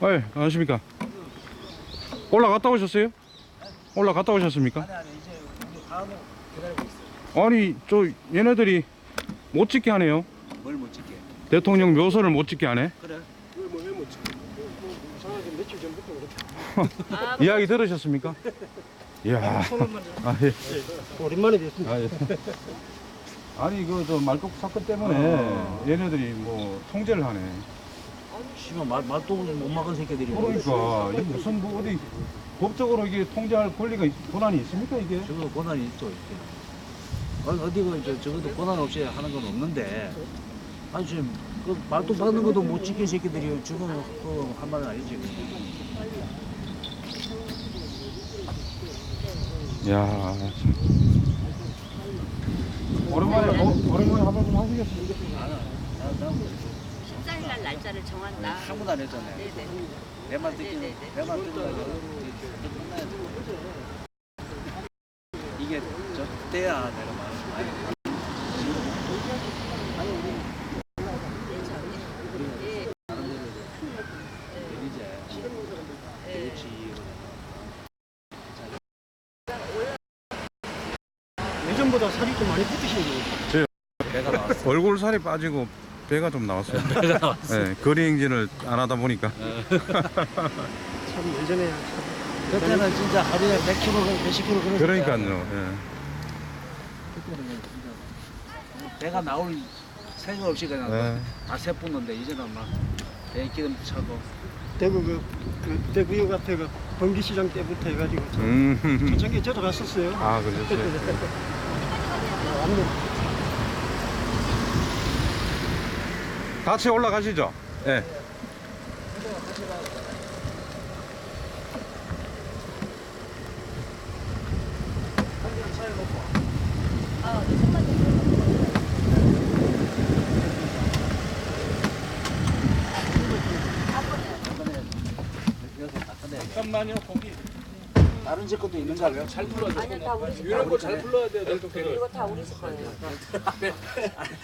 네, 안녕하십니까. 올라갔다 오셨어요? 올라갔다 오셨습니까? 아니 아니 이제 우리 다음에 기다리고 있어요. 아니, 저 얘네들이 못 찍게 하네요. 뭘 못 찍게? 대통령 묘소를 못 찍게 하네. 그래. 이야기 들으셨습니까? 이야. 아, 예. 오랜만에 뵙습니다. 아, 예. 아니, 그, 저, 말뚝 사건 때문에 얘네들이 뭐, 통제를 하네. 씨발 말 말도 못 막은 새끼들이. 그러니까, 이게 무슨, 뭐, 어디, 법적으로 이게 통제할 권리가, 있- 권한이 있습니까, 이게? 저거 권한이 있죠 이렇게. 어디 어디가 저 저것도 권한 없이 하는 건 없는데. 아니 지금 그 말도 받는 것도 못 지킨 새끼들이 지금 그한 말은 아니지. 야 오랜만에, 어, 오랜만에 한번 좀 하시겠습니까? 14일 날 날짜를 정한다. 한 번도 안 했잖아요. 네네. 내만 듣기는 네네네. 내만 듣기는 끝나야 돼. 이게 저 때야 내가 말하는 거 아니. 예. 이제 그렇지. 예전보다 살이 좀 많이 붙으신 거예요. 얼굴 살이 빠지고 배가 좀 나왔어요. 배가 나왔어요. 네, 거리 행진을 안 하다 보니까. 참 예전에 그때는 진짜 하루에 100kg, 몇십 kg 그랬을 그러니까요. 예. 그때는 진짜 배가 나올 생각 없이 그냥 네. 다 세뿌는데 이제는 막 배기름 차고 대구 그, 그 대구역 앞에 그 번기시장 때부터 해가지고 저 음. 초창기에 저도 갔었어요. 아, 그러셨어요. 완전 같이 올라가시죠. 예. 잠깐만요 거기 다른 집 것도 있는가요? 잘 불러줘 아니요, 다 우리 집 이런 거 잘 불러야 돼요, 벨토끼를. 이거 다 우리 집 거예요.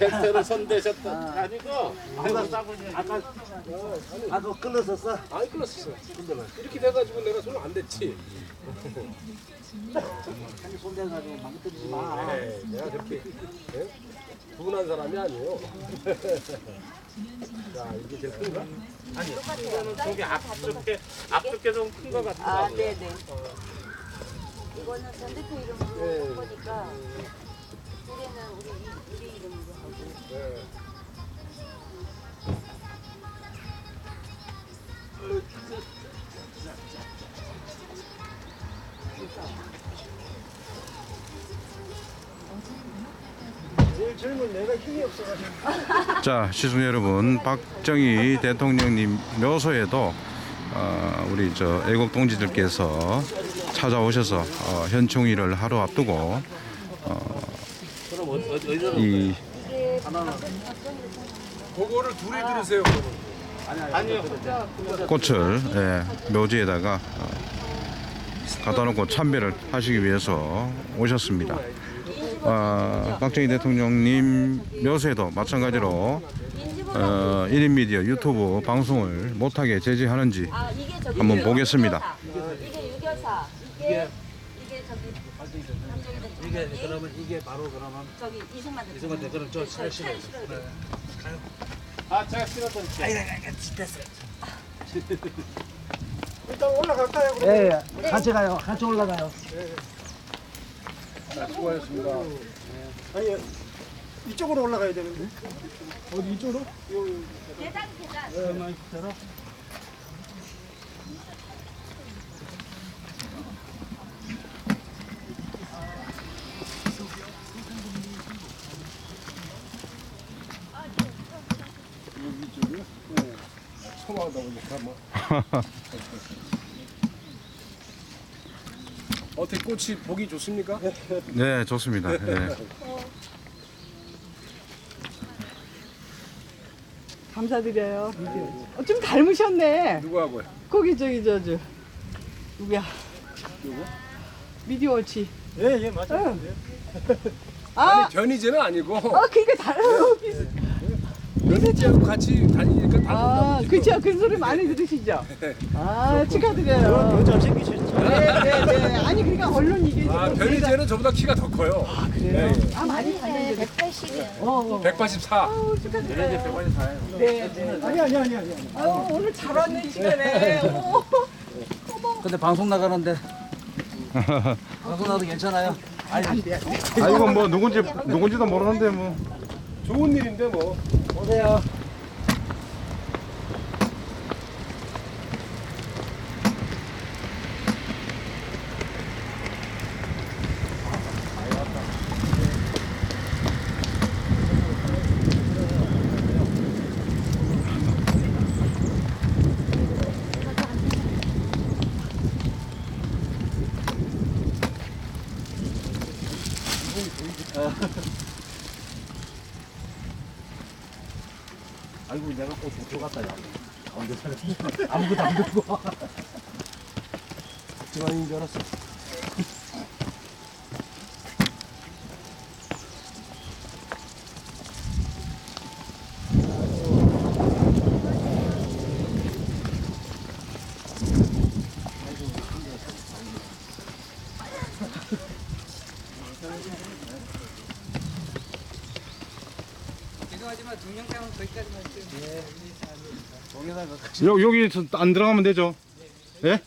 벨트를 손대셨던 게 아니고 아까 아까 아까 끌었었어? 안 끌었었어. 근데는 이렇게 돼가지고 내가 손을 안 댔지. 한손 대가지고 망가뜨리지 마. 네, 내가 그렇게 네? 분한 사람이 아니에요. 자, 이게 제일 큰가? 아니, 이거는 저기 앞쪽에 앞쪽에 좀 큰거 아, 같더라고요. 네네. 이거는 전 대표 이름으로 한 거니까 올해는 우리 이- 우리 이름으로 하고. 네. 제일 젊은 내가 힘이 없어가지고 자, 시청자 여러분, 박정희 대통령님 묘소에도 어, 우리 저 애국 동지들께서 찾아오셔서 어, 현충일을 하루 앞두고 어, 이 그거를 둘이 들으세요. 아니요. 꽃을 예, 묘지에다가 어, 갖다 놓고 참배를 하시기 위해서 오셨습니다. 어, 박정희 대통령님 묘소에도 마찬가지로 어, 1인 미디어 유튜브 방송을 못하게 제지하는지 아, 한번 보겠습니다. 이게 유교사. 이게 이게 저기 이게 그러면 이게 바로 그러면 저기 이승만 대통령. 이승만 대통령 저 차에 실어요. 아, 제가 실었던 일단 올라갈까요? 그럼? 예, 같이 가요. 같이 올라가요. 수고하셨습니다. 아니 이쪽으로 올라가야 되는데 어디 이쪽으로? 계단 계단. 잠깐만 기다려. 소망하다 보니까 뭐. 어떻게 꽃이 보기 좋습니까? 네, 좋습니다. 예. 감사드려요. 어, 좀 닮으셨네. 누구하고요? 거기 저기 저 저 누구야? 미디어치. 예 예 맞아요. 아, 변희재는 아니고 아 그러니까 닮 비슷. 며느리하고 같이 다니니까 다 아, 그쵸. 그 소리 많이 들으시죠? 아, 축하드려요. 더 잘생기셨죠? 네, 네, 네. 아니, 그러니까 언론 이게 아, 변희재는 저보다 키가 더 커요. 아, 그래요? 아, 많이 달렸는데. 180이요. 어, 어. 184. 아우, 축하드려요. 네, 네. 아니 아니 아니 아니. 아유, 오늘 잘 왔네, 시간에. 어머. 근데 방송 나가는데 방송 나가도 괜찮아요? 아니 안 돼. 아 이거 뭐 누군지 누군지도 모르는데 뭐. 좋은 일인데 뭐. 오세요. 내가 꼭 대표 갔다 야. 가운데 사람 아무것도 안 들고. 박지만인 줄 알았어. 여, 여기 안 들어가면 되죠? 예?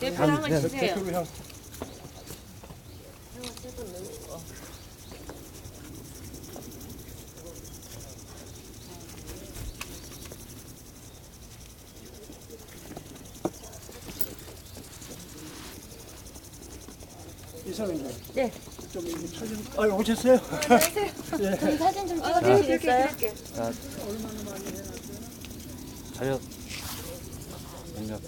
대표 한번 주세요. 이사님. 네. 좀 이거 사진. 아 오셨어요? 저희 사진 좀 찍어주시겠어요? 자료. 능력.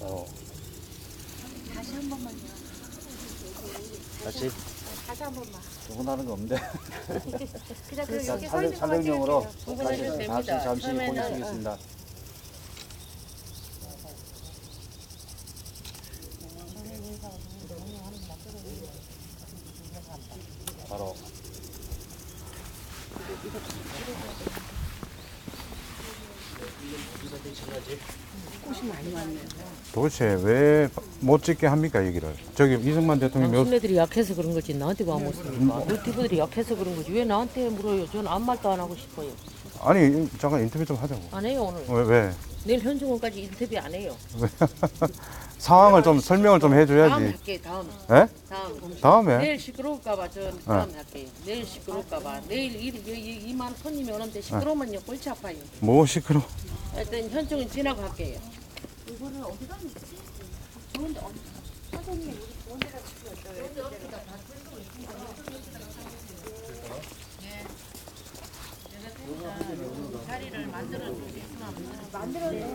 바로 다시 한 번만요. 다시 다시 한 번만. 주문하는 거 없는데. 그냥 그 자, 여기 것만 사령용으로 찍을게요. 다시. 잠시 그러면은, 보내시겠습니다. 도대체 왜 못 찍게 합니까 여기를? 저기 이승만 대통령 몇 당신네들이 약해서 그런 거지 나한테 왜 안 묻습니까? 너티브들이 약해서 그런 거지 왜 나한테 물어요? 저는 아무 말도 안 하고 싶어요. 아니 잠깐 인터뷰 좀 하자고. 안 해요 오늘. 왜 왜? 내일 현중원까지 인터뷰 안 해요. 상황을 좀 설명을 좀 다음 해줘야지. 할게 다음. 예? 다음. 다음에 내일 시끄러울까봐 저 다음 할게. 내일 시끄러울까봐. 내일 이, 이, 이, 이만 손님이 오는데 시끄러우면요 골치 아파요. 뭐 시끄러? 하여튼 현중은 지나고 할게요. 이거를 어디다 놓지? 좋은데 어디? 선생님 우리 좋은 데다 놓고 있어요. 있으면 만들어 주 만들어 주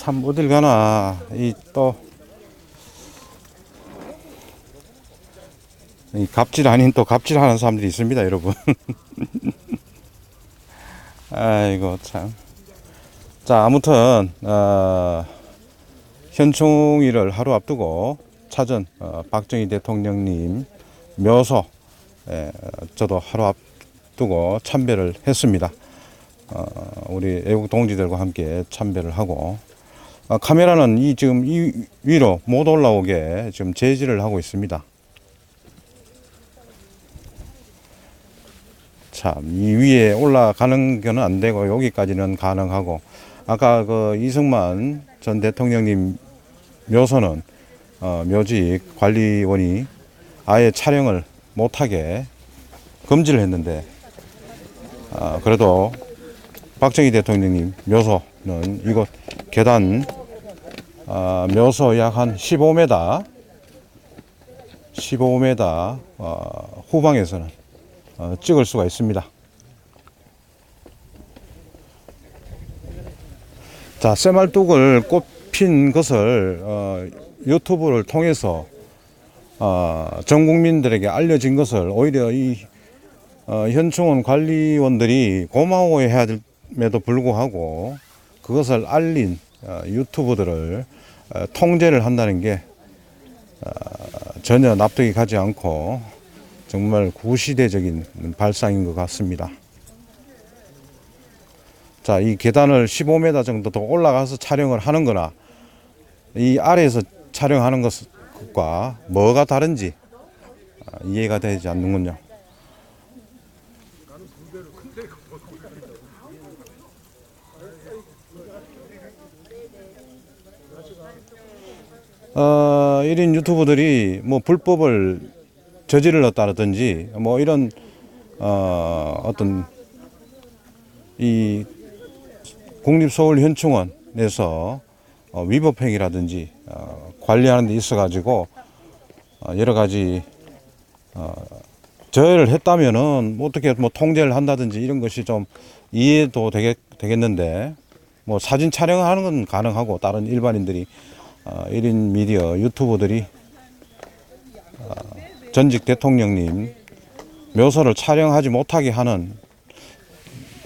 참 어딜 가나 이 또 이 갑질 아닌 또 갑질하는 사람들이 있습니다, 여러분. 아이고 참. 자 아무튼 어, 현충일을 하루 앞두고 찾은 어, 박정희 대통령님 묘소 에, 저도 하루 앞두고 참배를 했습니다. 어, 우리 애국 동지들과 함께 참배를 하고 어, 카메라는 이 지금 이 위로 못 올라오게 지금 제지를 하고 있습니다. 참, 이 위에 올라가는 거는 안 되고 여기까지는 가능하고 아까 그 이승만 전 대통령님 묘소는 어, 묘지 관리원이 아예 촬영을 못하게 금지를 했는데 아, 그래도 박정희 대통령님 묘소는 이곳 계단 아, 묘소 약 한 15m 15m 어, 후방에서는 어, 찍을 수가 있습니다. 자, 쇠말뚝을 꼽힌 것을 어, 유튜브를 통해서 어, 전 국민들에게 알려진 것을 오히려 이 어, 현충원 관리원들이 고마워해야 됨에도 불구하고 그것을 알린 어, 유튜브들을 어, 통제를 한다는 게 어, 전혀 납득이 가지 않고 정말 구시대적인 발상인 것 같습니다. 자, 이 계단을 15m 정도 더 올라가서 촬영을 하는 거나 이 아래에서 촬영하는 것과 뭐가 다른지 아, 이해가 되지 않는군요. 어, 1인 유튜버들이 뭐 불법을 저질렀다든지 뭐 이런 어, 어떤 이 국립서울현충원에서 어, 위법행위라든지 어, 관리하는 데 있어 가지고 어, 여러 가지 어, 저해를 했다면은 뭐 어떻게 뭐 통제를 한다든지 이런 것이 좀 이해도 되겠, 되겠는데 뭐 사진 촬영하는 건 가능하고 다른 일반인들이 어, 1인 미디어 유튜버들이 어, 전직 대통령님 묘소를 촬영하지 못하게 하는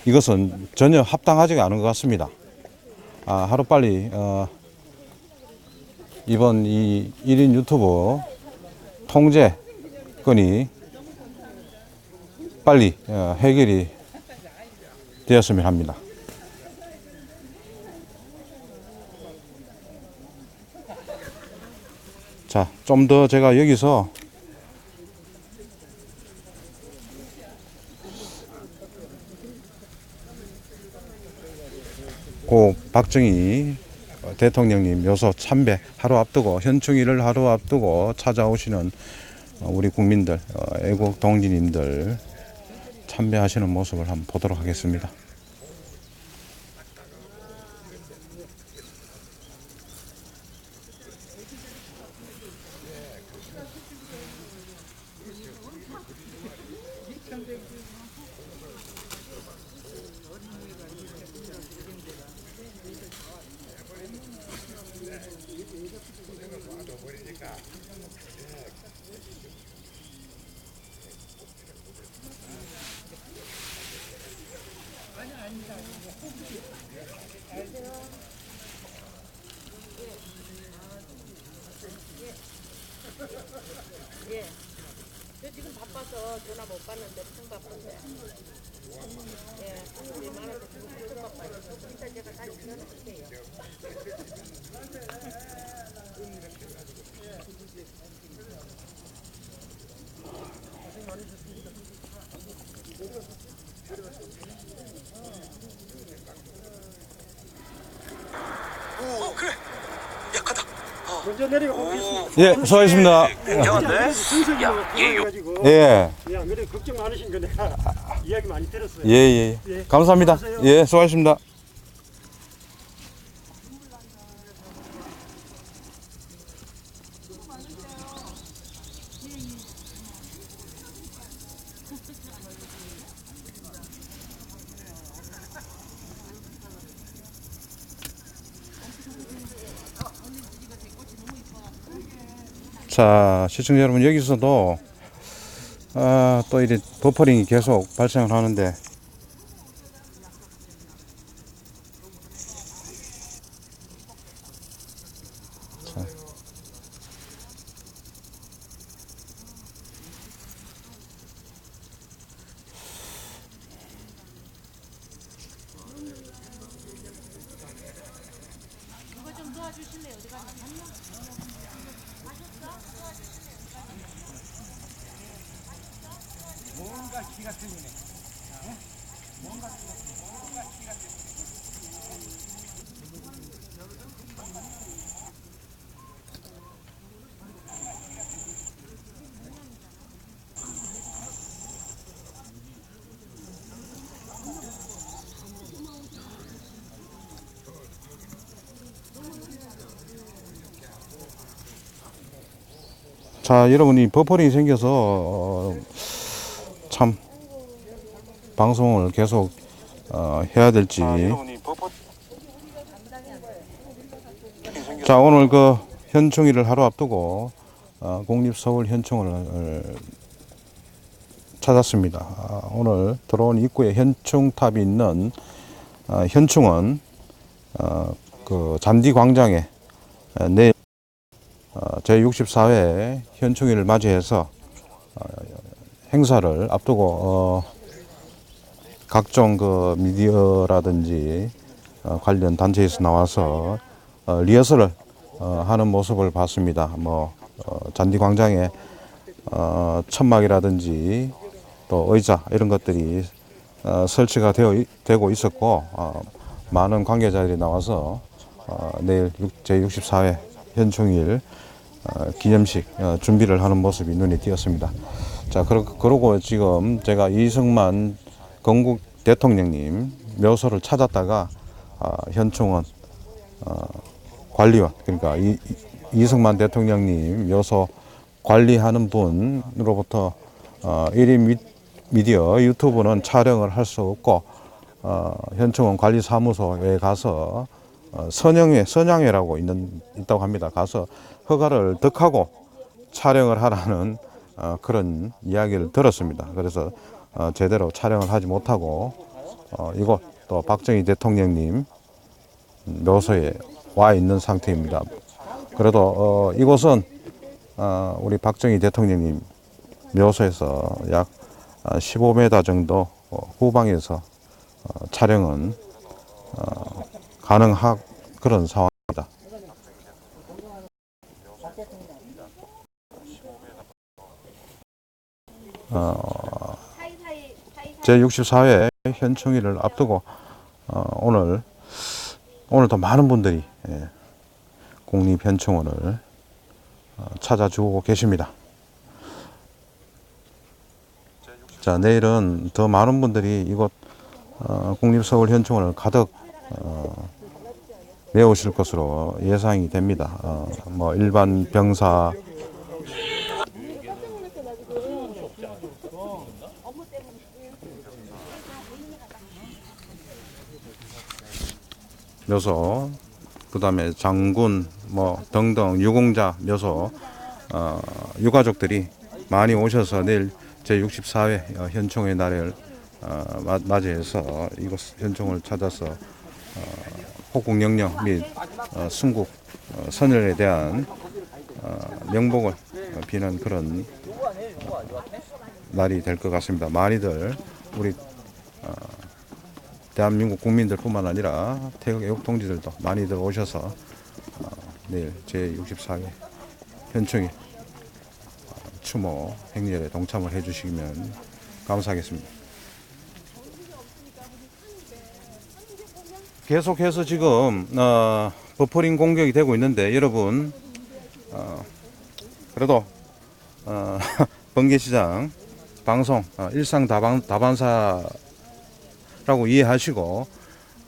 이것은 전혀 합당하지가 않은 것 같습니다. 아, 하루빨리 어, 이번 이 1인 유튜버 통제 건이 빨리 어, 해결이 되었으면 합니다. 자, 좀 더 제가 여기서 고 박정희 대통령님 묘소 참배 하루 앞두고 현충일을 하루 앞두고 찾아오시는 어, 우리 국민들 어, 애국 동지님들 참배하시는 모습을 한번 보도록 하겠습니다. 저 지금 바빠서 전화 못 받는데 엄청 바쁜데. 예, 사람들이 많아서 지금 엄청 바빠요. 일단 제가 다시 전화할게요. 보겠습니다. 예, 수고하셨습니다. 야, 가지고 예, 예, 안 그래 걱정 많으신 거 내가 이야기 많이 들었어요. 예, 예. 예. 감사합니다. 예, 수고하셨습니다. 자, 시청자 여러분 여기서도 아, 또 이래 버퍼링이 계속 발생을 하는데 門が気月にね。門が気がつい。が気がね。 자, 여러분이 버퍼링이 생겨서 어, 참 방송을 계속 어, 해야 될지. 자, 오늘 그 현충일을 하루 앞두고 어, 공립서울 현충을 어, 찾았습니다. 아, 오늘 들어온 입구에 현충탑이 있는 어, 현충은 어, 그 잔디 광장에 어, 내일 어, 제64회 현충일을 맞이해서 어, 행사를 앞두고 어, 각종 그 미디어라든지 어, 관련 단체에서 나와서 어, 리허설을 어, 하는 모습을 봤습니다. 뭐 어, 잔디 광장에 어, 천막이라든지 또 의자 이런 것들이 어, 설치가 되어 있- 되고 있었고 어, 많은 관계자들이 나와서 어, 내일 제64회 현충일 어, 기념식 어, 준비를 하는 모습이 눈에 띄었습니다. 자, 그러, 그러고 지금 제가 이승만 건국 대통령님 묘소를 찾았다가 아, 현충원 어, 관리원 그러니까 이승만 대통령님 묘소 관리하는 분으로부터 어, 1인 미, 미디어 유튜브는 촬영을 할 수 없고 어, 현충원 관리사무소에 가서 어, 선영회 선양회라고 있는 있다고 합니다. 가서 허가를 득하고 촬영을 하라는 어, 그런 이야기를 들었습니다. 그래서 어, 제대로 촬영을 하지 못하고 어, 이곳 또 박정희 대통령님 묘소에 와 있는 상태입니다. 그래도 어, 이곳은 어, 우리 박정희 대통령님 묘소에서 약 15m 정도 어, 후방에서 어, 촬영은 어, 가능한 그런 상황입니다. 어, 제64회 현충일을 앞두고 어, 오늘 오늘도 많은 분들이 예, 국립현충원을 어, 찾아주고 계십니다. 자 내일은 더 많은 분들이 이곳 어, 국립서울현충원을 가득 어, 메우실 것으로 예상이 됩니다. 어, 뭐 일반 병사 묘소, 그 다음에 장군, 뭐 등등 유공자 묘소, 어, 유가족들이 많이 오셔서 내일 제 64회 어, 현충의 날을 어, 마- 맞이해서 이곳 현충을 찾아서 어, 호국영령 및 어, 순국 어, 선열에 대한 어, 명복을 어, 비는 그런 어, 날이 될 것 같습니다. 많이들 우리 어, 대한민국 국민들뿐만 아니라 태극 애국 동지들도 많이들 오셔서 어, 내일 제 64회 현충일 어, 추모 행렬에 동참을 해주시면 감사하겠습니다. 계속해서 지금 어, 버퍼링 공격이 되고 있는데 여러분 어, 그래도 어, 번개시장 방송 어, 일상 다방, 다반사 라고 이해하시고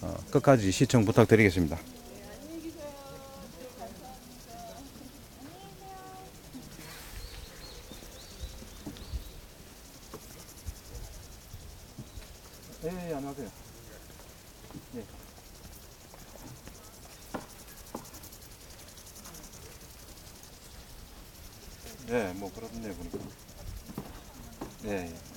어, 끝까지 시청 부탁드리겠습니다. 네, 안녕하세요. 네. 네, 뭐 그렇네요 보니까. 예. 예.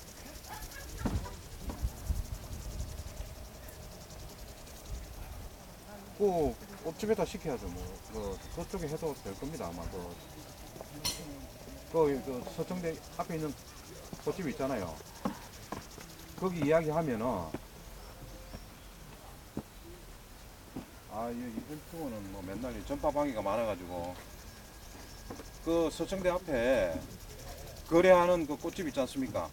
그 꽃집에다 시켜야죠. 뭐, 그 그쪽에 해도 될 겁니다. 아마 그, 그, 그 서청대 앞에 있는 꽃집 있잖아요. 거기 이야기하면은 아, 이 이분투어는 뭐 맨날 이 전파방위가 많아가지고 그 서청대 앞에 거래하는 그 꽃집 있지 않습니까?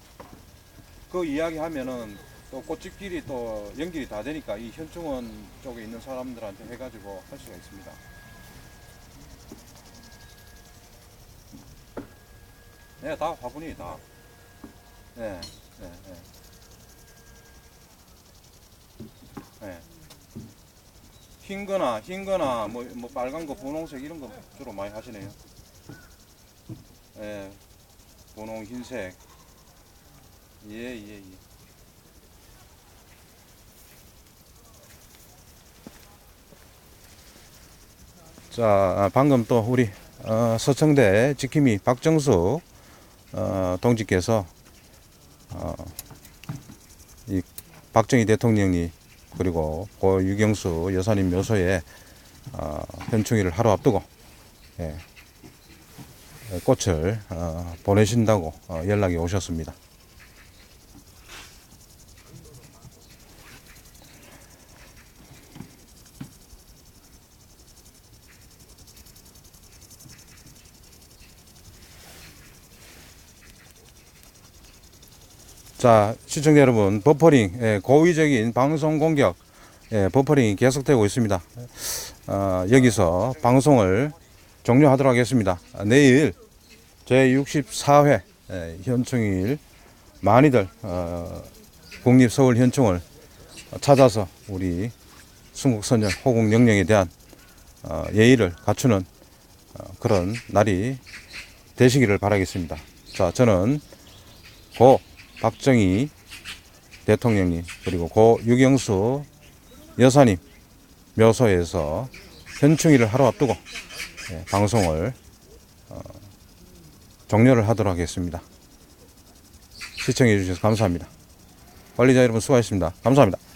그 이야기하면은 또 꽃집끼리 또 연결이 다 되니까 이 현충원 쪽에 있는 사람들한테 해가지고 할 수가 있습니다. 네, 다 화분이 다. 네, 네, 네. 네. 흰 거나, 흰 거나, 뭐, 뭐, 빨간 거, 분홍색 이런 거 주로 많이 하시네요. 예, 분홍, 흰색. 예, 예, 예. 자, 아, 방금 또 우리 어, 서청대 지킴이 박정수 어, 동지께서 어, 이 박정희 대통령이 그리고 고 유경수 여사님 묘소에 어, 현충일을 하루 앞두고 예, 꽃을 어, 보내신다고 어, 연락이 오셨습니다. 자, 시청자 여러분, 버퍼링, 예, 고의적인 방송 공격, 예, 버퍼링이 계속되고 있습니다. 어, 여기서 방송을 종료하도록 하겠습니다. 아, 내일 제64회 예, 현충일 많이들 어, 국립서울 현충을 찾아서 우리 순국선열 호국 영령에 대한 어, 예의를 갖추는 어, 그런 날이 되시기를 바라겠습니다. 자, 저는 고 박정희 대통령님 그리고 고 유경수 여사님 묘소에서 현충일을 하루 앞두고 예, 방송을 어, 종료를 하도록 하겠습니다. 시청해 주셔서 감사합니다. 관리자 여러분 수고하셨습니다. 감사합니다.